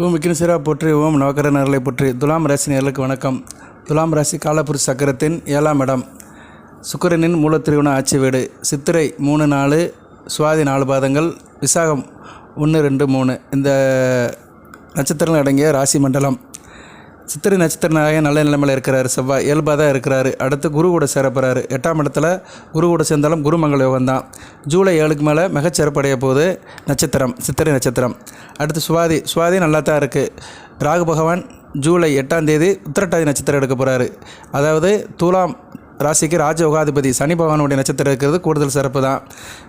ஓம் விக்னேஸ்வரா போற்றி ஓம் நவக்கர நேரலை போற்றி. துலாம் ராசி நேர்களுக்கு வணக்கம். துலாம் ராசி காலபுருஷ சக்கரத்தின் ஏழாம் இடம். சுக்கிரனின் மூலத்திருவன ஆட்சி வீடு. சித்திரை மூணு நாலு சுவாதி நாலு பாதங்கள் விசாகம் ஒன்று ரெண்டு மூணு. இந்த நட்சத்திரங்கள் அடங்கிய ராசி மண்டலம். சித்திரை நட்சத்திர நாயகன் நல்ல நிலைமையில் இருக்கிறார். செவ்வாய் இயல்பாக தான் இருக்கிறாரு. அடுத்து குரு கூட சேரப்போறாரு எட்டாம் இடத்துல குரு கூட சேர்ந்தாலும் குருமங்கள யோகம் தான். ஜூலை ஏழுக்கு மேலே மிகச்சிறப்படைய போது நட்சத்திரம் சித்திரை நட்சத்திரம். அடுத்து சுவாதி சுவாதி நல்லா தான் இருக்குது ராகு பகவான் ஜூலை எட்டாம் தேதி உத்திரட்டாதி நட்சத்திரம் எடுக்க போகிறாரு அதாவது துலாம் ராசிக்கு ராஜயோகாதிபதி சனி பகவானுடைய நட்சத்திரம் இருக்கிறது. கூடுதல் சிறப்பு தான்.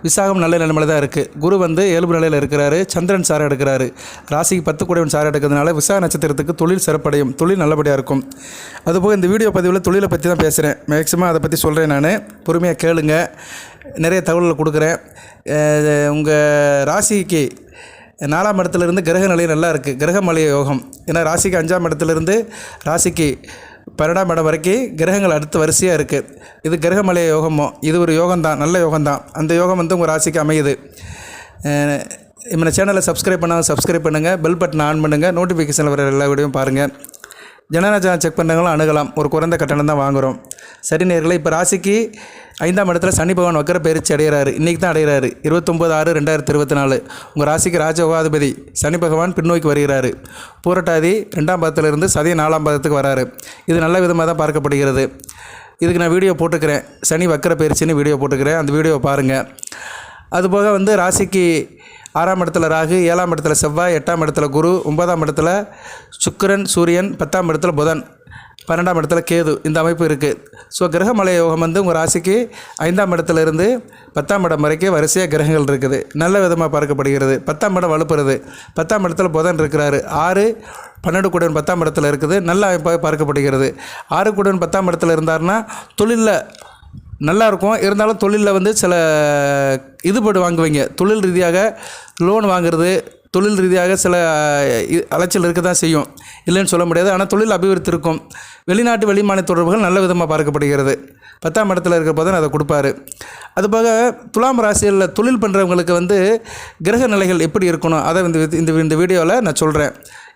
விசாகம் நல்ல நிலமையில தான் இருக்குது குரு வந்து இயல்பு நிலையில் இருக்கிறாரு. சந்திரன் சாரை எடுக்கிறாரு. ராசிக்கு பத்து கூடவன் சாரை எடுக்கிறதுனால விசாக நட்சத்திரத்துக்கு தொழில் சிறப்படையும். தொழில் நல்லபடியாக இருக்கும். அதுபோக இந்த வீடியோ பதிவில் தொழிலை பற்றி தான் பேசுகிறேன் மேக்ஸிமம் அதை பற்றி சொல்கிறேன் நான். பொறுமையாக கேளுங்க. நிறைய தகவல்களை கொடுக்குறேன். உங்கள் ராசிக்கு நாலாம் இடத்துலேருந்து கிரக நிலை நல்லா இருக்குது கிரகமலை யோகம் ஏன்னா ராசிக்கு அஞ்சாம் இடத்துலேருந்து ராசிக்கு பன்னெண்டாம் இடம் வரைக்கும் கிரகங்கள் அடுத்த வரிசையாக இருக்குது இது கிரகமலைய யோகமோ? இது ஒரு யோகம்தான் நல்ல யோகம்தான். அந்த யோகம் வந்து உங்கள் ராசிக்கு அமையுது. நம்ம சேனலை சப்ஸ்கிரைப் பண்ணால் சப்ஸ்கிரைப் பண்ணுங்கள் பெல் பட்டன் ஆன் பண்ணுங்கள் நோட்டிஃபிகேஷனில் வர எல்லா வீடியோவும் பாருங்கள் ஜனநாயகம் செக் பண்ணுறவங்களும் அணுகலாம். ஒரு குறைந்த கட்டணம் தான் வாங்குகிறோம் சரி நேர்களை இப்போ ராசிக்கு ஐந்தாம் இடத்துல சனி பகவான் வக்கர பயிற்சி அடைகிறாரு இன்றைக்கி தான் அடைகிறாரு இருபத்தொம்பது ஆறு ரெண்டாயிரத்தி இருபத்தி நாலு உங்கள் ராசிக்கு ராஜயோகாதிபதி சனி பகவான் பின்னோக்கி வருகிறாரு. பூரட்டாதி ரெண்டாம் பாதத்திலிருந்து சதி நாலாம் பாதத்துக்கு வராரு. இது நல்ல விதமாக தான் பார்க்கப்படுகிறது. இதுக்கு நான் வீடியோ போட்டுக்கிறேன். சனி வக்கர பயிற்சின்னு வீடியோ போட்டுக்கிறேன். அந்த வீடியோவை பாருங்கள் அதுபோக வந்து ராசிக்கு ஆறாம் இடத்துல ராகு ஏழாம் இடத்துல செவ்வாய் எட்டாம் இடத்துல குரு ஒன்பதாம் இடத்துல சுக்கரன் சூரியன் பத்தாம் இடத்துல புதன் பன்னெண்டாம் இடத்துல கேது இந்த அமைப்பு இருக்குது ஸோ கிரகமலை யோகம் வந்து உங்கள் ராசிக்கு ஐந்தாம் இடத்துல இருந்து பத்தாம் இடம் வரைக்கும் வரிசையாக கிரகங்கள் இருக்குது. நல்ல விதமாக பார்க்கப்படுகிறது. பத்தாம் இடம் வலுப்புறது. பத்தாம் இடத்துல புதன் இருக்கிறாரு. ஆறு பன்னெண்டு கூடன் பத்தாம் இடத்துல இருக்குது. நல்ல அமைப்பாக பார்க்கப்படுகிறது. ஆறு கூடன் பத்தாம் இடத்துல இருந்தாருன்னா தொழிலில் நல்லாயிருக்கும். இருந்தாலும் தொழிலில் வந்து சில இதுபடு வாங்குவீங்க. தொழில் ரீதியாக லோன் வாங்குறது தொழில் ரீதியாக சில இ- அலைச்சல் இருக்க தான் செய்யும். இல்லைன்னு சொல்ல முடியாது. ஆனால் தொழில் அபிவிருத்தி இருக்கும். வெளிநாட்டு வெளிமாநில தொடர்புகள் நல்ல விதமாக பார்க்கப்படுகிறது. பத்தாம் இடத்துல இருக்கிற போது அதை கொடுப்பாரு. அதுபோக துலாம் ராசியில் தொழில் பண்ணுறவங்களுக்கு வந்து கிரக நிலைகள் எப்படி இருக்கணும்? அதை இந்த வி- இந்த இந்த வீடியோவில் நான் சொல்கிறேன்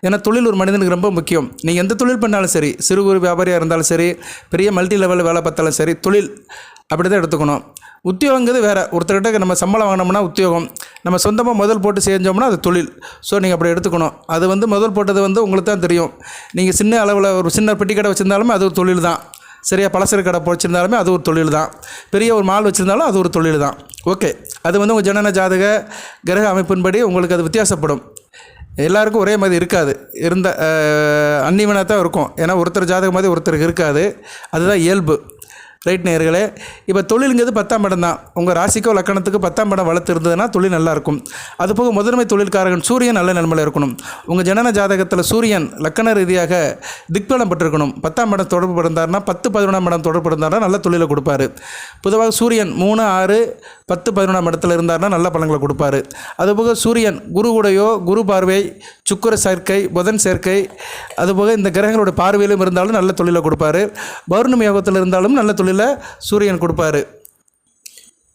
ஏன்னா தொழில் ஒரு மனிதனுக்கு ரொம்ப முக்கியம். நீங்கள் எந்த தொழில் பண்ணாலும் சரி சிறு குறு வியாபாரியாக இருந்தாலும் சரி பெரிய மல்டி லெவலில் வேலை பார்த்தாலும் சரி தொழில் அப்படி தான் எடுத்துக்கணும். உத்தியோகங்கிறது வேறு. ஒருத்தர்கிட்ட நம்ம சம்பளம் வாங்கினோம்னா உத்தியோகம். நம்ம சொந்தமாக முதல் போட்டு செஞ்சோம்னா அது தொழில். ஸோ நீங்கள் அப்படி எடுத்துக்கணும். அது வந்து முதல் போட்டது வந்து உங்களுக்கு தான் தெரியும். நீங்கள் சின்ன அளவில் ஒரு சின்ன பெட்டி கடை வச்சுருந்தாலுமே அது ஒரு தொழில் தான். சரியாக பலசர கடை வச்சுருந்தாலுமே அது ஒரு தொழில் தான். பெரிய ஒரு மால் வச்சுருந்தாலும் அது ஒரு தொழில் தான். ஓகே அது வந்து உங்கள் ஜனன ஜாதக கிரக அமைப்பின்படி உங்களுக்கு அது வித்தியாசப்படும். எல்லாருக்கும் ஒரே மாதிரி இருக்காது. இருந்த அன்னிவனாக தான் இருக்கும். ஏன்னா ஒருத்தர் ஜாதகம் மாதிரி ஒருத்தருக்கு இருக்காது. அதுதான் இயல்பு. ரைட் நேயர்களே இப்போ தொழிலுங்கிறது பத்தாம் இடம் தான். உங்கள் ராசிக்கோ லக்கணத்துக்கு பத்தாம் இடம் வளர்த்து இருந்ததுன்னா தொழில் நல்லாயிருக்கும் அதுபோக முதன்மை தொழில்காரகன் சூரியன் நல்ல நிலமையில் இருக்கணும். உங்கள் ஜனன ஜாதகத்தில் சூரியன் லக்கண ரீதியாக திக்பலம் பெற்றிருக்கணும். பத்தாம் இடம் தொடர்பு இருந்தார்னா பத்து பதினொன்றாம் இடம் தொடர்பு இருந்தார்னா நல்ல தொழிலை கொடுப்பாரு. பொதுவாக சூரியன் மூணு ஆறு பத்து பதினொன்றாம் இடத்துல இருந்தார்னா நல்ல பலன்களை கொடுப்பாரு. அதுபோக சூரியன் குரு உடையோ குரு பார்வை சுக்கிர சேர்க்கை புதன் சேர்க்கை அதுபோக இந்த கிரகங்களோட பார்வையிலும் இருந்தாலும் நல்ல தொழிலை கொடுப்பாரு. பௌர்ணமி யோகத்தில் இருந்தாலும் நல்ல தொழில் சூரியன் கொடுப்பாரு.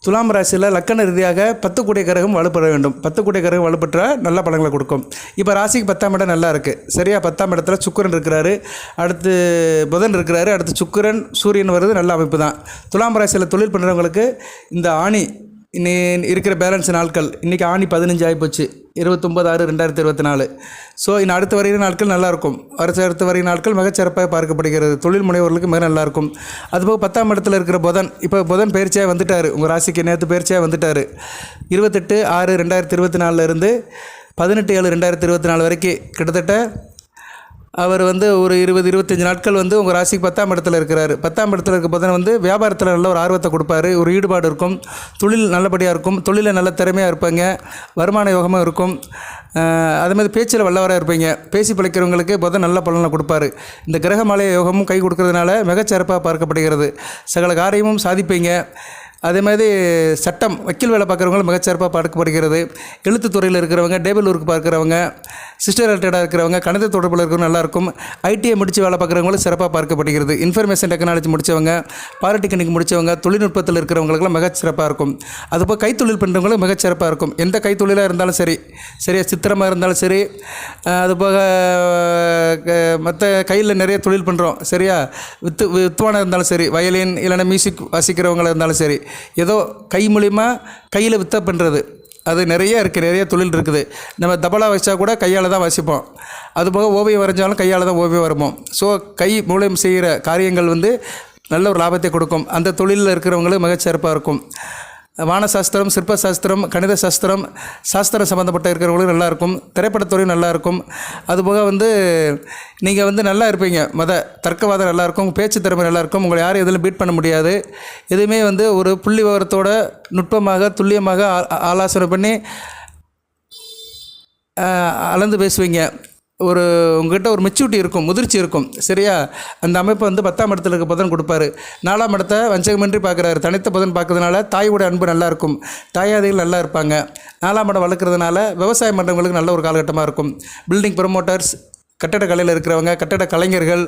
துலாம் ராசியில் லக்கண ரீதியாக பத்து கூடிய கிரகம் வலுப்பெற வேண்டும். பத்து கூடிய கிரகம் வலுப்பெற்றால் நல்ல பலன்களை கொடுக்கும். இப்போ ராசிக்கு பத்தாம் இடம் நல்லா இருக்குது சரியா பத்தாம் இடத்துல சுக்கிரன் இருக்கிறாரு. அடுத்து புதன் இருக்கிறாரு. அடுத்து சுக்கிரன் சூரியன் வருது. நல்ல அமைப்பு தான். துலாம் ராசியில் தொழில் பண்ணுறவங்களுக்கு இந்த ஆணி இன்னி இருக்கிற பேலன்ஸ் நாட்கள் இன்றைக்கி ஆணி பதினஞ்சு ஆகிப்போச்சு இருபத்தொம்பது ஆறு ரெண்டாயிரத்தி இருபத்தி நாலு. ஸோ இன்னும் அடுத்த வரையிற நாட்கள் நல்லாயிருக்கும் அடுத்த அடுத்த வருகிற நாட்கள் மிகச்சிறப்பாக பார்க்கப்படுகிறது. தொழில் முனைவோர்களுக்கு மிக நல்லாயிருக்கும் அதுபோக பத்தாம் இடத்துல இருக்கிற புதன் இப்போ புதன் பயிற்சியாக வந்துட்டார். உங்கள் ராசிக்கு நேற்று பயிற்சியாக வந்துட்டார். இருபத்தெட்டு ஆறு ரெண்டாயிரத்தி இருபத்தி நாலுலேருந்து பதினெட்டு ஏழு ரெண்டாயிரத்தி இருபத்தி நாலு வரைக்கும் கிட்டத்தட்ட அவர் வந்து ஒரு இருபது இருபத்தஞ்சி நாட்கள் வந்து உங்கள் ராசிக்கு பத்தாம் இடத்துல இருக்கிறாரு. பத்தாம் இடத்துல இருக்க புதன் வந்து வியாபாரத்தில் நல்ல ஒரு ஆர்வத்தை கொடுப்பாரு. ஒரு ஈடுபாடு இருக்கும். தொழில் நல்லபடியாக இருக்கும். தொழிலில் நல்ல திறமையாக இருப்பாங்க. வருமான யோகமாக இருக்கும். அதே மாதிரி பேச்சில் வல்லவராக இருப்பீங்க. பேசி பிழைக்கிறவங்களுக்கு புதன் நல்ல பலனை கொடுப்பாரு. இந்த கிரகமலை யோகமும் கை கொடுக்கறதுனால மிகச்சிறப்பாக பார்க்கப்படுகிறது. சகல காரியமும் சாதிப்பீங்க. அதே மாதிரி சட்டம் வக்கீல் வேலை பார்க்குறவங்களும் மிகச்சிறப்பாக பார்க்கப்படுகிறது. எழுத்துத்துறையில் இருக்கிறவங்க டேபிள் ஒர்க் பார்க்குறவங்க சிஸ்டர் ரிலேட்டடாக இருக்கிறவங்க கணித தொடர்பில் இருக்கிறவங்க நல்லாயிருக்கும். ஐடிஐ முடித்து வேலை பார்க்குறவங்களும் சிறப்பாக பார்க்கப்படுகிறது. இன்ஃபர்மேஷன் டெக்னாலஜி முடித்தவங்க பாலிடெக்னிக் முடித்தவங்க தொழில்நுட்பத்தில் இருக்கிறவங்களுக்குலாம் மிகச்சிறப்பாக இருக்கும். அதுபோல் கைத்தொழில் பண்ணுறவங்களும் மிகச்சிறப்பாக இருக்கும். எந்த கைத்தொழிலாக இருந்தாலும் சரி சரியா சித்திரமாக இருந்தாலும் சரி அதுபோக மற்ற கையில் நிறைய தொழில் பண்ணுறோம் சரியா? வித்து வித்துவானாக இருந்தாலும் சரி வயலின் இல்லைன்னா மியூசிக் வாசிக்கிறவங்களா இருந்தாலும் சரி ஏதோ கை மூலிமா கையில் வித்த பண்ணுறது அது நிறைய இருக்குது நிறைய தொழில் இருக்குது. நம்ம தபலா வச்சா கூட கையால் தான் வசிப்போம். அதுபோக ஓவியம் வரைஞ்சாலும் கையால் தான் ஓவியம் வருவோம் ஸோ கை மூலம் செய்கிற காரியங்கள் வந்து நல்ல ஒரு லாபத்தை கொடுக்கும். அந்த தொழிலில் இருக்கிறவங்களுக்கு மிகச்சிறப்பாக இருக்கும். வானசாஸ்திரம் சிற்பசாஸ்திரம் கணித சாஸ்திரம் சாஸ்திரம் சம்மந்தப்பட்ட இருக்கிறவங்களும் நல்லாயிருக்கும் திரைப்படத்துறையும் நல்லாயிருக்கும். அதுபோக வந்து நீங்கள் வந்து நல்லா இருப்பீங்க. மத தர்க்கவாதம் நல்லாயிருக்கும் பேச்சு திறமை நல்லாயிருக்கும். உங்களை யாரும் எதிலும் பீட் பண்ண முடியாது. எதுவுமே வந்து ஒரு புள்ளி விவரத்தோட நுட்பமாக துல்லியமாக ஆ- ஆலோசனை பண்ணி அளந்து பேசுவீங்க. ஒரு உங்ககிட்ட ஒரு மெச்சூரிட்டி இருக்கும் முதிர்ச்சி இருக்கும். சரியா? அந்த அமைப்பு வந்து பத்தாம் இடத்துல இருக்க புதன் கொடுப்பாரு. நாலாம் இடத்த வஞ்சகமின்றி பார்க்குறாரு. தனித்த புதன் பார்க்கறதுனால தாயோட அன்பு நல்லா இருக்கும். தாயாதிகள் நல்லா இருப்பாங்க. நாலாம் இடம் வளர்க்குறதுனால விவசாயம் பண்ணுறவங்களுக்கு நல்ல ஒரு காலகட்டமாக இருக்கும். பில்டிங் ப்ரொமோட்டர்ஸ் கட்டடக்கலையில் இருக்கிறவங்க கட்டட கலைஞர்கள்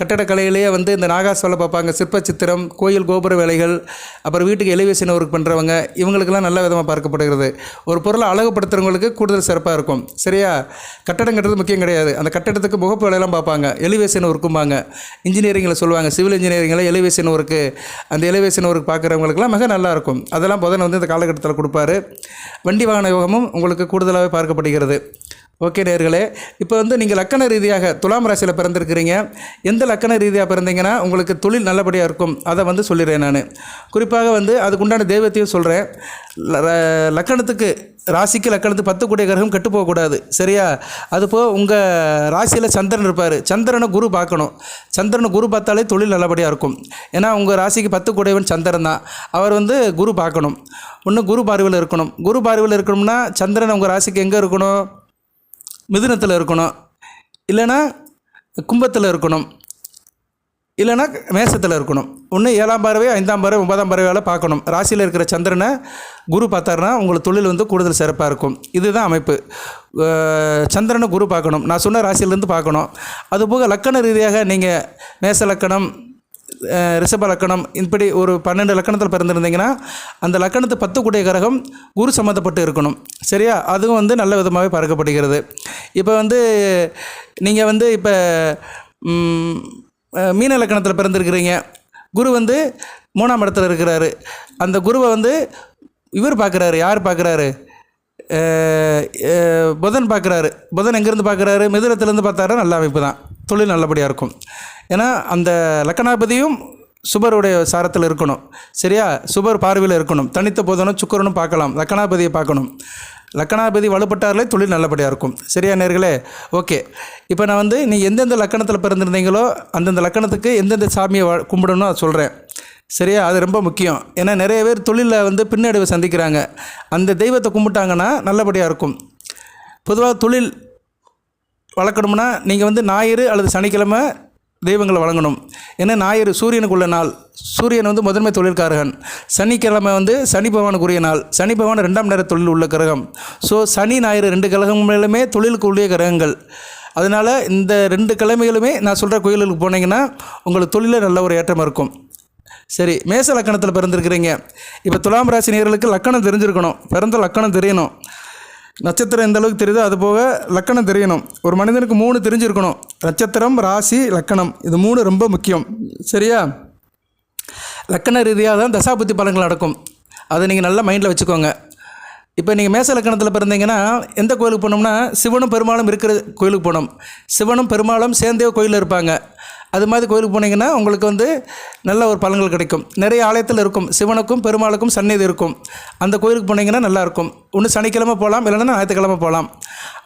கட்டடக்கலையிலேயே வந்து இந்த நாகாஸ் வேலை பார்ப்பாங்க சிற்ப சித்திரம் கோயில் கோபுர வேலைகள் அப்புறம் வீட்டுக்கு எலிவேஷன் ஒர்க் பண்ணுறவங்க இவங்களுக்கெல்லாம் நல்ல விதமாக பார்க்கப்படுகிறது. ஒரு பொருளை அழகுபடுத்துகிறவங்களுக்கு கூடுதல் சிறப்பாக இருக்கும். சரியா? கட்டடம் கட்டுறது முக்கியம் கிடையாது. அந்த கட்டடத்துக்கு முகப்பு வேலையெல்லாம் பார்ப்பாங்க. எலிவேஷன் ஒர்க்கும்பாங்க. இன்ஜினியரிங்கில் சொல்லுவாங்க சிவில் இன்ஜினியரிங்கில் எலிவேஷன் ஒர்க்கு. அந்த எலிவேஷன் ஒர்க் பார்க்குறவங்களுக்குலாம் மிக நல்லா இருக்கும். அதெல்லாம் புதன் வந்து இந்த காலகட்டத்தில் கொடுப்பாரு. வண்டி வாகன யோகமும் உங்களுக்கு கூடுதலாகவே பார்க்கப்படுகிறது. ஓகே நேர்களே இப்போ வந்து நீங்கள் லக்கண ரீதியாக துலாம் ராசியில் பிறந்திருக்கிறீங்க. எந்த லக்கண ரீதியாக பிறந்தீங்கன்னா உங்களுக்கு தொழில் நல்லபடியாக இருக்கும். அதை வந்து சொல்லிடுறேன் நான். குறிப்பாக வந்து அதுக்குண்டான தெய்வத்தையும் சொல்கிறேன் லக்கணத்துக்கு ராசிக்கு லக்கணத்துக்கு பத்து கூடிய கிரகம் கெட்டு போகக்கூடாது. சரியா? அதுபோல் உங்கள் ராசியில் சந்திரன் இருப்பார். சந்திரனை குரு பார்க்கணும். சந்திரனை குரு பார்த்தாலே தொழில் நல்லபடியாக இருக்கும். ஏன்னா உங்கள் ராசிக்கு பத்து கூடையவன் சந்திரன் தான். அவர் வந்து குரு பார்க்கணும். ஒன்று குரு பார்வையில் இருக்கணும். குரு பார்வையில் இருக்கணும்னா சந்திரன் உங்கள் ராசிக்கு எங்கே இருக்கணும்? மிதுனத்தில் இருக்கணும். இல்லைன்னா கும்பத்தில் இருக்கணும். இல்லைன்னா மேசத்தில் இருக்கணும். ஒன்று ஏழாம் பறவை ஐந்தாம் பறவை ஒன்பதாம் பறவையால் பார்க்கணும். ராசியில் இருக்கிற சந்திரனை குரு பார்த்தாருன்னா உங்களுக்கு தொழில் வந்து கூடுதல் சிறப்பாக இருக்கும். இதுதான் அமைப்பு. சந்திரனை குரு பார்க்கணும். நான் சொன்ன ராசியிலேருந்து பார்க்கணும். அதுபோக லக்கண ரீதியாக நீங்கள் மேச லக்கணம் ரிஷப லக்கணம் இப்படி ஒரு பன்னெண்டு லக்கணத்தில் பிறந்திருந்தீங்கன்னா அந்த லக்கணத்து பத்து கூடிய கிரகம் குரு சம்மந்தப்பட்டு இருக்கணும். சரியா? அதுவும் வந்து நல்ல விதமாகவே பார்க்கப்படுகிறது. இப்போ வந்து நீங்கள் வந்து இப்போ மீன லக்கணத்தில் பிறந்திருக்கிறீங்க. குரு வந்து மூணாம் இடத்துல இருக்கிறாரு. அந்த குருவை வந்து இவர் பார்க்குறாரு யார் பார்க்குறாரு? புதன் பார்க்குறாரு. புதன் எங்கேருந்து பார்க்குறாரு? மிதுரத்துலேருந்து பார்த்தாரு நல்ல அமைப்பு தான். தொழில் நல்லபடியாக இருக்கும். ஏன்னா அந்த லக்கணாபதியும் சுபருடைய சாரத்தில் இருக்கணும். சரியா? சுபர் பார்வையில் இருக்கணும். தனித்த போதனும் சுக்கரனும் பார்க்கலாம். லக்கணாபதியை பார்க்கணும். லக்கணாபதி வலுப்பட்டார்களே தொழில் நல்லபடியாக இருக்கும். சரியா நேர்களே? ஓகே. இப்போ நான் வந்து நீ எந்தெந்த லக்கணத்தில் பிறந்திருந்தீங்களோ அந்தந்த லக்கணத்துக்கு எந்தெந்த சாமியை வ- கும்பிடணும் அதை சொல்கிறேன் சரியா? அது ரொம்ப முக்கியம். ஏன்னா நிறைய பேர் தொழிலில் வந்து பின்னடைவை சந்திக்கிறாங்க. அந்த தெய்வத்தை கும்பிட்டாங்கன்னா நல்லபடியாக இருக்கும். பொதுவாக தொழில் வளர்க்கணும்னா நீங்கள் வந்து ஞாயிறு அல்லது சனிக்கிழமை தெய்வங்களை வழங்கணும். ஏன்னா ஞாயிறு சூரியனுக்குள்ள நாள். சூரியன் வந்து முதன்மை தொழில்காரகன் சனிக்கிழமை வந்து சனி பகவானுக்குரிய நாள். சனி பகவான் ரெண்டாம் நேர தொழில் உள்ள கிரகம். ஸோ சனி ஞாயிறு ரெண்டு கிரகங்களுமே தொழிலுக்கு உள்ளே கிரகங்கள். அதனால் இந்த ரெண்டு கிழமைகளுமே நான் சொல்கிற கோயிலுக்கு போனீங்கன்னா உங்களுக்கு தொழிலில் நல்ல ஒரு ஏற்றம் இருக்கும். சரி மேச லக்கணத்தில் பிறந்திருக்கிறீங்க. இப்போ துலாம் ராசி நேர்களுக்கு லக்கணம் தெரிஞ்சிருக்கணும். பிறந்த லக்கணம் தெரியணும். நட்சத்திரம் எந்த அளவுக்கு தெரியுதோ அது போக லக்கணம் தெரியணும். ஒரு மனிதனுக்கு மூணு தெரிஞ்சிருக்கணும். நட்சத்திரம் ராசி லக்கணம். இது மூணு ரொம்ப முக்கியம். சரியா? லக்கண ரீதியாக தான் தசாபுத்தி பலன்கள் நடக்கும். அதை நீங்கள் நல்லா மைண்டில் வச்சுக்கோங்க. இப்போ நீங்கள் மேச லக்கணத்தில் பிறந்தீங்கன்னா எந்த கோயிலுக்கு போனோம்னா சிவனும் பெருமாளும் இருக்கிற கோயிலுக்கு போகணும். சிவனும் பெருமாளும் சேர்ந்தே கோயிலில் இருப்பாங்க. அது மாதிரி கோயிலுக்கு போனீங்கன்னா உங்களுக்கு வந்து நல்ல ஒரு பலன்கள் கிடைக்கும். நிறைய ஆலயத்தில் இருக்கும். சிவனுக்கும் பெருமாளுக்கும் சந்நிதி இருக்கும். அந்த கோயிலுக்கு போனீங்கன்னா நல்லாயிருக்கும் ஒன்று சனிக்கிழமை போகலாம் இல்லைன்னா ஞாயிற்றுக்கிழமை போகலாம்.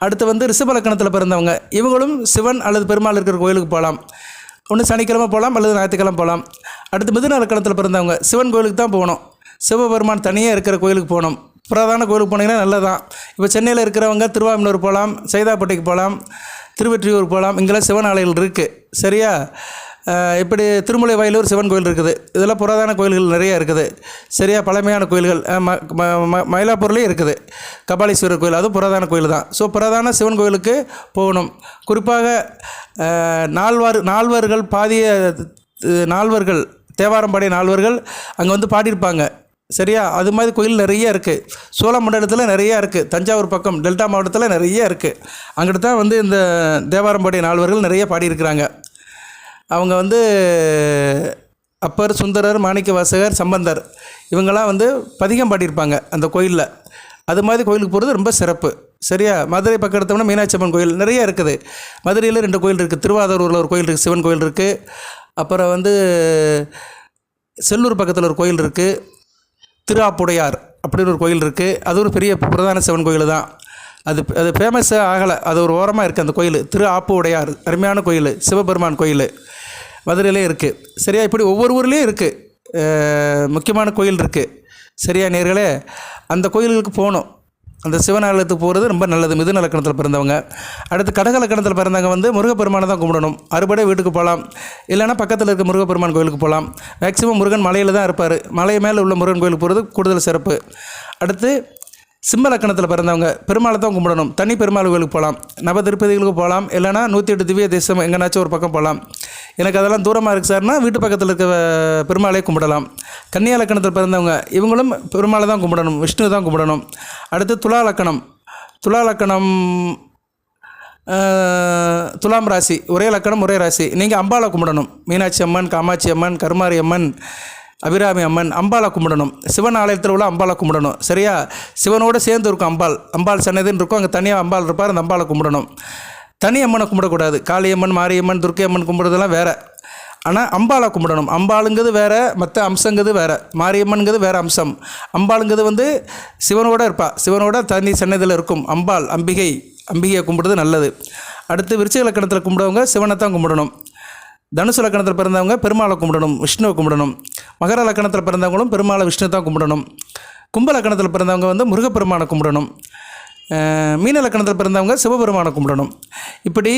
அடுத்து வந்து ரிஷபலக்கணத்தில் பிறந்தவங்க. இவங்களும் சிவன் அல்லது பெருமாள் இருக்கிற கோயிலுக்கு போகலாம். ஒன்று சனிக்கிழமை போகலாம் அல்லது ஞாயிற்றுக்கிழமை போகலாம். அடுத்து மிதுன லக்கணத்தில் பிறந்தவங்க. சிவன் கோயிலுக்கு தான் போகணும். சிவபெருமான் தனியாக இருக்கிற கோயிலுக்கு போகணும். பிரதான கோயிலுக்கு போனீங்கன்னா நல்லதான் இப்போ சென்னையில் இருக்கிறவங்க திருவாமினூர் போகலாம் சைதாப்பட்டிக்கு போகலாம். திருவெற்றியூர் போகலாம். இங்கெல்லாம் சிவன் ஆலயங்கள் இருக்குது சரியா? இப்படி திருமலை வயலூர் சிவன் கோயில் இருக்குது. இதெல்லாம் புராதன கோயில்கள் நிறைய இருக்குது. சரியா? பழமையான கோயில்கள். ம- ம- ம- மயிலாப்பூர்லேயும் இருக்குது. கபாலீஸ்வரர் கோயில். அதுவும் புராதன கோயில் தான். ஸோ புராதன சிவன் கோயிலுக்கு போகணும். குறிப்பாக நால்வார் நால்வர்கள் பாதிய நால்வர்கள் தேவாரம் பாடிய நால்வர்கள் அங்கே வந்து பாடியிருப்பாங்க. சரியா? அது மாதிரி கோயில் நிறைய இருக்குது சோழமண்டலத்தில் நிறைய இருக்குது தஞ்சாவூர் பக்கம் டெல்டா மாவட்டத்தில் நிறைய இருக்குது அங்கிட்டு தான் வந்து இந்த தேவாரம்பாடிய நால்வர்கள் நிறைய பாடியிருக்கிறாங்க. அவங்க வந்து அப்பர் சுந்தரர் மாணிக்க வாசகர் சம்பந்தர் இவங்கெல்லாம் வந்து பதிகம் பாடியிருப்பாங்க அந்த கோயிலில். அது மாதிரி கோயிலுக்கு போகிறது ரொம்ப சிறப்பு. சரியா? மதுரை பக்கம் எடுத்தோம்னா மீனாட்சி அம்மன் கோயில் நிறைய இருக்குது. மதுரையில் ரெண்டு கோயில் இருக்குது திருவாரூரில் ஒரு கோயில் இருக்குது சிவன் கோயில் இருக்குது அப்புறம் வந்து செல்லூர் பக்கத்தில் ஒரு கோயில் இருக்குது திருஆப்புடையார் அப்படின்னு ஒரு கோயில் இருக்குது அது ஒரு பெரிய பிரதான சிவன் கோயில் தான். அது அது ஃபேமஸாக ஆகலை. அது ஒரு ஓரமாக இருக்குது அந்த கோயில். திரு ஆப்பு உடையார் அருமையான கோயில் சிவபெருமான் கோயில் மதுரையிலே இருக்குது சரியா? இப்படி ஒவ்வொரு ஊர்லேயும் இருக்குது முக்கியமான கோயில் இருக்குது சரியா நேர்களே? அந்த கோயில்களுக்கு போகணும். அந்த சிவன் ஆலயத்துக்கு போகிறது ரொம்ப நல்லது. மிதுன லக்கணத்தில் பிறந்தவங்க. அடுத்து கடக லக்கணத்தில் பிறந்தவங்க வந்து முருகப்பெருமானை தான் கும்பிடணும். அறுபடை வீட்டுக்கு போகலாம் இல்லைன்னா பக்கத்தில் இருக்க முருகப்பெருமான் கோயிலுக்கு போகலாம் மேக்ஸிமம் முருகன் மலையில் தான் இருப்பார். மலை மேலே உள்ள முருகன் கோயிலுக்கு போகிறது கூடுதல் சிறப்பு. அடுத்து சிம்ம லக்கணத்தில் பிறந்தவங்க. பெருமாளை தான் கும்பிடணும். தனி பெருமாள் கோயிலுக்கு போகலாம் நவ திருப்பதிகளுக்கு போகலாம் இல்லைனா நூற்றி எட்டு திவ்ய தேசம் எங்கேனாச்சும் ஒரு பக்கம் போகலாம் எனக்கு அதெல்லாம் தூரமாக இருக்குது சார்னா வீட்டு பக்கத்தில் இருக்க பெருமாளே கும்பிடலாம். கன்னியா லக்கணத்தில் பிறந்தவங்க இவங்களும் பெருமாளை தான் கும்பிடணும் விஷ்ணு தான் கும்பிடணும். அடுத்து துலா லக்கணம். துலா லக்கணம் துலாம் ராசி. ஒரே லக்கணம் ஒரே ராசி. நீங்கள் அம்பாளை கும்பிடணும். மீனாட்சி அம்மன் காமாட்சி அம்மன் கருமாரி அம்மன் அபிராமி அம்மன் அம்பாளை கும்பிடணும். சிவன் ஆலயத்தில் உள்ள அம்பாளை கும்பிடணும். சரியா? சிவனோடு சேர்ந்து இருக்கும் அம்பாள். அம்பாள் சன்னதின்னு இருக்கும். அங்கே தனியாக அம்பாள் இருப்பார் அந்த அம்பாளை கும்பிடணும். தனி அம்மனை கும்பிடக்கூடாது. காளியம்மன் மாரியம்மன் துர்க்கையம்மன் அம்மன் வேறு. ஆனால் அம்பாளை கும்பிடணும். அம்பாளுங்கிறது வேறு மற்ற அம்சங்கிறது வேறு. மாரியம்மன்கிறது வேறு அம்சம். அம்பாளுங்கிறது வந்து சிவனோட இருப்பா. சிவனோட தனி சன்னதியில் இருக்கும். அம்பாள் அம்பிகை அம்பிகையை கும்பிடுறது நல்லது. அடுத்து விருச்சிக லக்கணத்தில் கும்பிடுறவங்க சிவனை தான் கும்பிடணும். தனுசு லக்கணத்தில் பிறந்தவங்க பெருமாளை கும்பிடணும். விஷ்ணுவை கும்பிடணும். மகர லக்கணத்தில் பிறந்தவங்களும் பெருமாளை விஷ்ணு தான் கும்பிடணும். கும்ப லக்கணத்தில் பிறந்தவங்க வந்து முருகப்பெருமானை கும்பிடணும். மீன லக்கணத்தில் பிறந்தவங்க சிவபெருமானை கும்பிடணும். இப்படி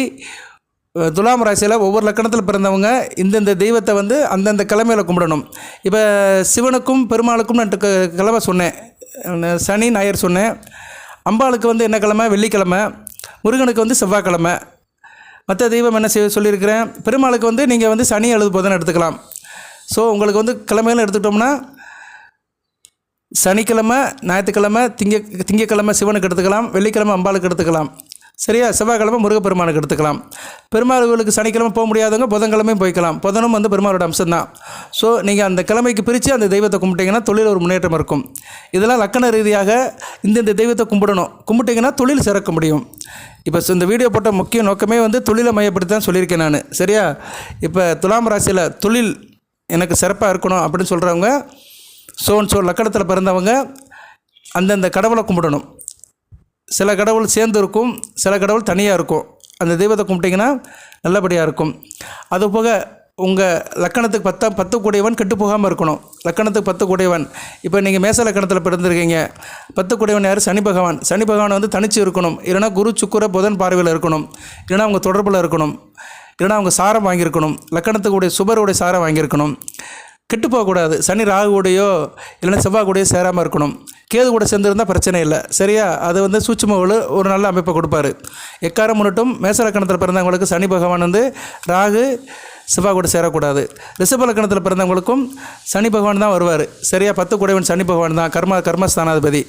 துலாம் ராசியில் ஒவ்வொரு லக்கணத்தில் பிறந்தவங்க இந்தந்த தெய்வத்தை வந்து அந்தந்த கிழமையில் கும்பிடணும். இப்போ சிவனுக்கும் பெருமாளுக்கும் நான் கிழமை சொன்னேன். சனி ஞாயிறு சொன்னேன். அம்பாளுக்கு வந்து என்ன கிழமை? வெள்ளிக்கிழமை. முருகனுக்கு வந்து செவ்வாய்க்கிழமை. மற்ற தெய்வம் என்ன செய்ய சொல்லியிருக்கிறேன்? பெருமாளுக்கு வந்து நீங்கள் வந்து சனி அல்லது புதன் எடுத்துக்கலாம். ஸோ உங்களுக்கு வந்து கிழமையில எடுத்துக்கிட்டோம்னா சனிக்கிழமை ஞாயிற்றுக்கிழமை திங்க திங்கக்கிழமை சிவனுக்கு எடுத்துக்கலாம் வெள்ளிக்கிழமை அம்பாளுக்கு எடுத்துக்கலாம். சரியா? செவ்வாய்க்கிழமை முருகப்பெருமானுக்கு எடுத்துக்கலாம். பெருமாள் சனிக்கிழமை போக முடியாதவங்க புதன்கிழமையும் போய்க்கலாம். புதனும் வந்து பெருமாளோட அம்சம்தான். ஸோ நீங்கள் அந்த கிழமைக்கு பிரித்து அந்த தெய்வத்தை கும்பிட்டீங்கன்னா தொழில் ஒரு முன்னேற்றம் இருக்கும். இதெல்லாம் லக்கண ரீதியாக இந்தந்த தெய்வத்தை கும்பிடணும். கும்பிட்டிங்கன்னா தொழில் சிறக்க முடியும். இப்போ இந்த வீடியோ போட்ட முக்கிய நோக்கமே வந்து தொழிலை மையப்படுத்தி தான் சொல்லியிருக்கேன் நான். சரியா? இப்போ துலாம் ராசியில் தொழில் எனக்கு சிறப்பாக இருக்கணும் அப்படின்னு சொல்கிறவங்க சோன் சோ லக்கணத்தில் பிறந்தவங்க அந்தந்த கடவுளை கும்பிடணும். சில கடவுள் சேர்ந்து இருக்கும் சில கடவுள் தனியாக இருக்கும். அந்த தெய்வத்தை கும்பிட்டிங்கன்னா நல்லபடியாக இருக்கும். அதுபோக உங்கள் லக்கணத்துக்கு பத்தா பத்து கூடியவன் கெட்டு போகாமல் இருக்கணும். லக்கணத்துக்கு பத்து கூடியவன். இப்போ நீங்கள் மேச லக்கணத்தில் பிறந்திருக்கீங்க. பத்து கூடியவன் யார்? சனி பகவான். சனி பகவான் வந்து தனிச்சு இருக்கணும். இல்லைனா குரு சுக்குர புதன் பார்வையில் இருக்கணும். இல்லைனா அவங்க தொடர்பில் இருக்கணும். இல்லைனா அவங்க சாரம் வாங்கியிருக்கணும். லக்கணத்துக்குடைய சுபருடைய சாரம் வாங்கியிருக்கணும். கெட்டு போகக்கூடாது சனி ராகுவோடையோ இல்லைன்னா செவ்வாய் கூடயோ சேராமல் இருக்கணும். கேது கூட சேர்ந்துருந்தால் பிரச்சனை இல்லை. சரியா? அது வந்து சூட்சுமவுள் ஒரு நல்ல அமைப்பை கொடுப்பாரு. எக்காரம் முன்னிட்டும் மேசலக்கணத்தில் பிறந்தவங்களுக்கு சனி பகவான் வந்து ராகு செவ்வாய் கூட சேரக்கூடாது. ரிஷப லக்கணத்தில் பிறந்தவங்களுக்கும் சனி பகவான் தான் வருவார். சரியா? பத்து குடைவன் சனி பகவான் தான். கர்ம கர்மஸ்தானாதிபதி.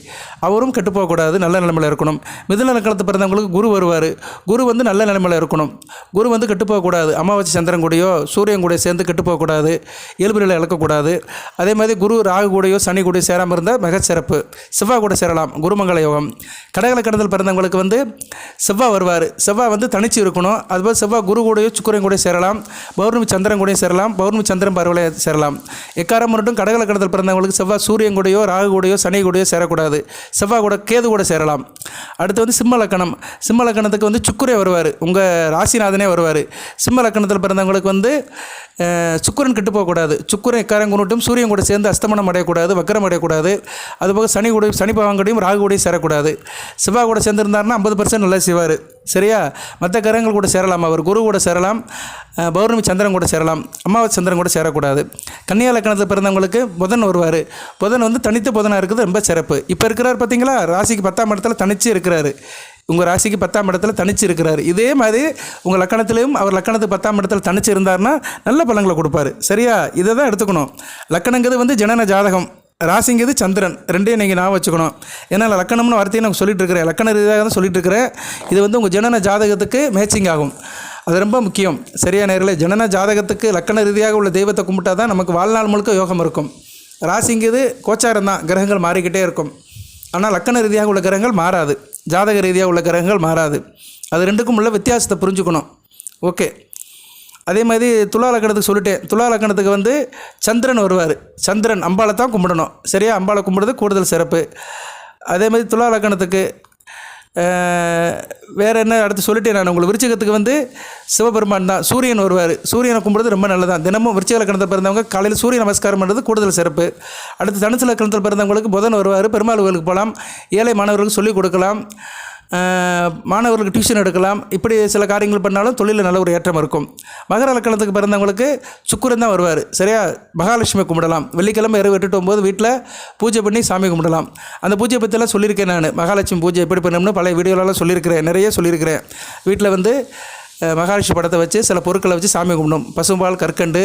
அவரும் கெட்டுப்போகக்கூடாது நல்ல நிலைமையில் இருக்கணும். மிதுன லக்கணத்தில் பிறந்தவங்களுக்கு குரு வருவார். குரு வந்து நல்ல நிலைமையில் இருக்கணும். குரு வந்து கெட்டுப்போகக்கூடாது அமாவாசை சந்திரன் கூடயோ சூரியன் கூட சேர்ந்து கெட்டு போகக்கூடாது. இயல்பு நிலை இழக்கக்கூடாது. அதே மாதிரி குரு ராகு கூடயோ சனி கூடயோ சேராமல் இருந்தால் மிகச்சிறப்பு சிவா செவ்வாய் கூட சேரலாம். குருமங்கள யோகம். கடகலக்கணத்தில் பிறந்தவங்களுக்கு வந்து செவ்வாய் வருவார். செவ்வாய் வந்து தனிச்சு இருக்கணும். அதுபோல் செவ்வாய் குரு கூடயோ சுக்கரன் கூட சேரலாம். பௌர்ணமி சந்திரன் கூடயும் சேரலாம். பௌர்ணமி சந்திரன் பார்வையில் சேரலாம். எக்காரம் மட்டும் கடகலக்கணத்தில் பிறந்தவங்களுக்கு செவ்வாய் சூரியன் கூடயோ ராகு கூடயோ சனி கூடயோ சேரக்கூடாது. செவ்வாய் கூட கேது கூட சேரலாம். அடுத்து வந்து சிம்ம லக்கணம். சிம்ம லக்கணத்துக்கு வந்து சுக்குரே வருவார். உங்கள் ராசிநாதனே வருவார். சிம்ம லக்கணத்தில் பிறந்தவங்களுக்கு வந்து சுக்குரன் கெட்டு போகக்கூடாது. சுக்குரன் எக்காரம் கொண்டுட்டும் சூரியன் கூட சேர்ந்து அஸ்தமனம் அடையக்கூடாது வக்கரம் அடையக்கூடாது. அதுபோக சனி கூட சனி பகவான் கூடயும் ராகு கூடயும் சேரக்கூடாது. செவ்வாய் கூட சேர்ந்துருந்தாருன்னா ஐம்பது பர்சன்ட் நல்லா செய்வார். சரியா? மற்ற கிரகங்கள் கூட சேரலாம் அவர் குரு கூட சேரலாம் பௌர்ணமி சந்திரன் கூட சேரலாம் அமாவாசை சந்திரன் கூட சேரக்கூடாது. கன்னியா லக்கணத்தில் பிறந்தவங்களுக்கு புதன் வருவார். புதன் வந்து தனித்த புதனாக இருக்குது ரொம்ப சிறப்பு. இப்போ இருக்கிறார் பார்த்தீங்களா ராசிக்கு பத்தாம் இடத்துல தனிச்சு இருக்கிறாரு. உங்கள் ராசிக்கு பத்தாம் இடத்துல தனிச்சு இருக்கிறார். இதே மாதிரி உங்கள் லக்கணத்திலையும் அவர் லக்கணத்துக்கு பத்தாம் இடத்துல தனிச்சு இருந்தாருன்னா நல்ல பலன்களை கொடுப்பாரு. சரியா? இதை தான் எடுத்துக்கணும். லக்கணங்கிறது வந்து ஜனன ஜாதகம். ராசிங்கிறது சந்திரன். ரெண்டையும் நீங்கள் ஞாபகம் வச்சுக்கணும். ஏன்னா லக்கணம்னு வார்த்தையை நான் சொல்லிட்டு இருக்கிறேன் லக்கண ரீதியாக தான் சொல்லிட்டு இருக்கிறேன் இது வந்து உங்கள் ஜனன ஜாதகத்துக்கு மேட்சிங் ஆகும். அது ரொம்ப முக்கியம். சரியா நேரில் ஜனன ஜாதகத்துக்கு லக்கண ரீதியாக உள்ள தெய்வத்தை கும்பிட்டா தான் நமக்கு வாழ்நாள் முழுக்க யோகம் இருக்கும். ராசிங்கிறது கோச்சாரம் தான். கிரகங்கள் மாறிக்கிட்டே இருக்கும். ஆனால் லக்கண ரீதியாக உள்ள கிரகங்கள் மாறாது. ஜாதக ரீதியாக உள்ள கிரகங்கள் மாறாது. அது ரெண்டுக்கும் உள்ள வித்தியாசத்தை புரிஞ்சுக்கணும். ஓகே. அதே மாதிரி துலா லக்கணத்துக்கு சொல்லிட்டேன். துலா லக்கணத்துக்கு வந்து சந்திரன் வருவார். சந்திரன் அம்பாலை தான் கும்பிடணும். சரியா? அம்பாலை கும்பிடுறது கூடுதல் சிறப்பு. அதே மாதிரி துலா லக்கணத்துக்கு வேறு என்ன அடுத்து சொல்லிட்டேன் நான் உங்களுக்கு? விருச்சிகத்துக்கு வந்து சிவபெருமான் தான். சூரியன் வருவார். சூரியனை கும்பிடுறது ரொம்ப நல்லதான் தினமும் விருச்சிக லக்கணத்தில் பிறந்தவங்க காலையில் சூரிய நமஸ்காரம் பண்ணுறது கூடுதல் சிறப்பு. அடுத்து தனுசு லக்கணத்தில் பிறந்தவங்களுக்கு புதன் வருவார். பெருமாள் கோயிலுக்கு போகலாம். ஏழை மாணவர்களுக்கு சொல்லிக் கொடுக்கலாம். மாணவர்களுக்கு டியூஷன் எடுக்கலாம். இப்படி சில காரியங்கள் பண்ணாலும் தொழிலில் நல்ல ஒரு ஏற்றம் இருக்கும். மகர லக்கணத்துக்கு பிறந்தவங்களுக்கு சுக்குரன் தான் வருவார். சரியா? மகாலட்சுமி கும்பிடலாம். வெள்ளிக்கிழமை இரவு எட்டு போது வீட்டில் பூஜை பண்ணி சாமி கும்பிடலாம். அந்த பூஜை பற்றியெல்லாம் சொல்லியிருக்கேன் நான். மகாலட்சுமி பூஜை எப்படி பண்ணணும்னு பழைய வீடியோலலாம் சொல்லியிருக்கிறேன். நிறைய சொல்லியிருக்கிறேன். வீட்டில் வந்து மகாலட்சுமி படத்தை வச்சு சில பொருட்களை வச்சு சாமி கும்பிடணும். பசும்பால் கற்கண்டு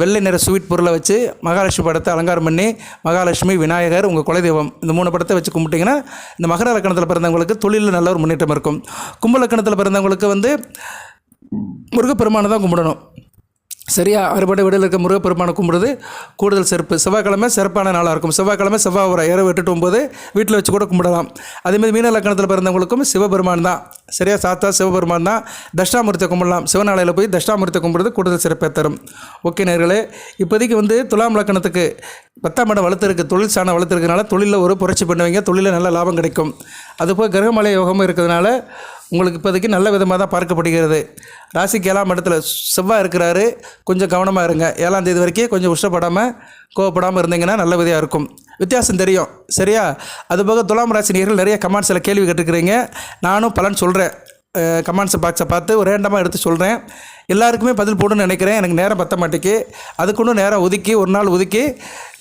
வெள்ளை நிற ஸ்வீட் பொருளை வச்சு மகாலட்சுமி படத்தை அலங்காரம் பண்ணி மகாலட்சுமி விநாயகர் உங்கள் குலதெய்வம் இந்த மூணு படத்தை வச்சு கும்பிட்டிங்கன்னா இந்த மகர லக்கணத்தில் பிறந்தவங்களுக்கு தொழிலில் நல்ல ஒரு முன்னேற்றம் இருக்கும். கும்ப லக்கணத்தில் பிறந்தவங்களுக்கு வந்து முருகப்பெருமானை தான் கும்பிடணும். சரியா? அறுபடை வீடில் இருக்க முருகப்பெருமானை கும்பிடுறது கூடுதல் சிறப்பு செவ்வாய்க்கிழமை சிறப்பான நாளாக இருக்கும். செவ்வாய்க்கிழமை செவ்வாய் உரை. இரவு எட்டு போது ஒம்பது வீட்டில் வச்சு கூட கும்பிடலாம். அதேமாதிரி மீன லக்கணத்தில் பிறந்தவங்களுக்கும் சிவபெருமான் தான். சரியா? சாத்தா சிவபெருமான் தான். தஷ்டாமூர்த்தியை கும்பிடலாம். சிவனாலையில் போய் தஷ்டாமூர்த்தியை கும்பிடுறது கூடுதல் சிறப்பை தரும். ஓகே நேர்களே இப்போதைக்கு வந்து துலாம் லக்கணத்துக்கு பத்தாம் இடம் வளர்த்துருக்கு தொழில் சாணம் வளர்த்துருக்கனால தொழிலில் ஒரு புரட்சி பண்ணுவீங்க தொழிலில் நல்ல லாபம் கிடைக்கும். அதுபோல் கிரகமலை யோகமும் இருக்கிறதுனால உங்களுக்கு இப்போதைக்கு நல்ல விதமாக தான் பார்க்கப்படுகிறது. ராசிக்கு ஏழாம் இடத்துல செவ்வாய் இருக்கிறாரு கொஞ்சம் கவனமாக இருங்க. ஏழாம் தேதி வரைக்கும் கொஞ்சம் உஷ்டப்படாமல் கோவப்படாமல் இருந்தீங்கன்னா நல்ல விதையாக இருக்கும். வித்தியாசம் தெரியும் சரியா? அதுபோக துலாம் ராசி நேயர்கள் நிறைய கமெண்ட்ஸில் கேள்வி கேட்டுருக்குறீங்க. நானும் பலன் சொல்கிறேன் கமெண்ட்ஸ் பாக்ஸை பார்த்து ஒரு ரேண்டமாக எடுத்து சொல்கிறேன் எல்லாருக்குமே பதில் போடணும்னு நினைக்கிறேன். எனக்கு நேரம் பத்த மாட்டேக்கு. அதுக்குன்னு நேரம் ஒதுக்கி ஒரு நாள் ஒதுக்கி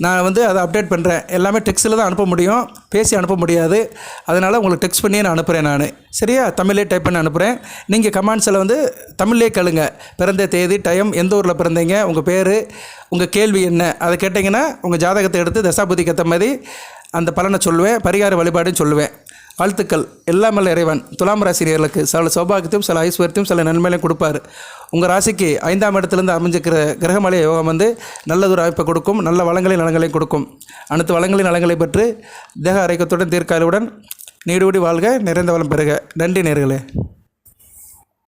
நான் வந்து அதை அப்டேட் பண்ணுறேன் எல்லாமே டெக்ஸ்ட்டில் தான் அனுப்ப முடியும். பேசி அனுப்ப முடியாது. அதனால் உங்களுக்கு டெக்ஸ்ட் பண்ணியே நான் அனுப்புகிறேன் நான். சரியா? தமிழ்லேயே டைப் பண்ணி அனுப்புகிறேன் நீங்கள் கமெண்ட்ஸில் வந்து தமிழ்லேயே கேளுங்க. பிறந்த தேதி டைம் எந்த ஊரில் பிறந்தீங்க உங்கள் பேர் உங்கள் கேள்வி என்ன? அதை கேட்டிங்கன்னா உங்கள் ஜாதகத்தை எடுத்து தசாபதிக்கு ஏற்ற மாதிரி அந்த பலனை சொல்லுவேன். பரிகார வழிபாடுன்னு சொல்லுவேன். வாழ்த்துக்கள். எல்லாம் வல்ல இறைவன். துலாம் ராசினியர்களுக்கு சில சௌபாகியத்தையும் சில ஐஸ்வர்யத்தையும் சில நன்மையிலையும் கொடுப்பார். உங்கள் ராசிக்கு ஐந்தாம் இடத்துலேருந்து அமைஞ்சிக்கிற கிரகமலை யோகம் வந்து நல்லதொரு அமைப்பை கொடுக்கும். நல்ல வளங்களின் நலங்களையும் கொடுக்கும். அனைத்து வளங்களின் நலங்களை பெற்று தேக ஆரோக்கியத்துடன் தீர்க்காலுடன் நீடுபடி வாழ்க நிறைந்த வளம் பெறுக. நன்றி நேர்களே.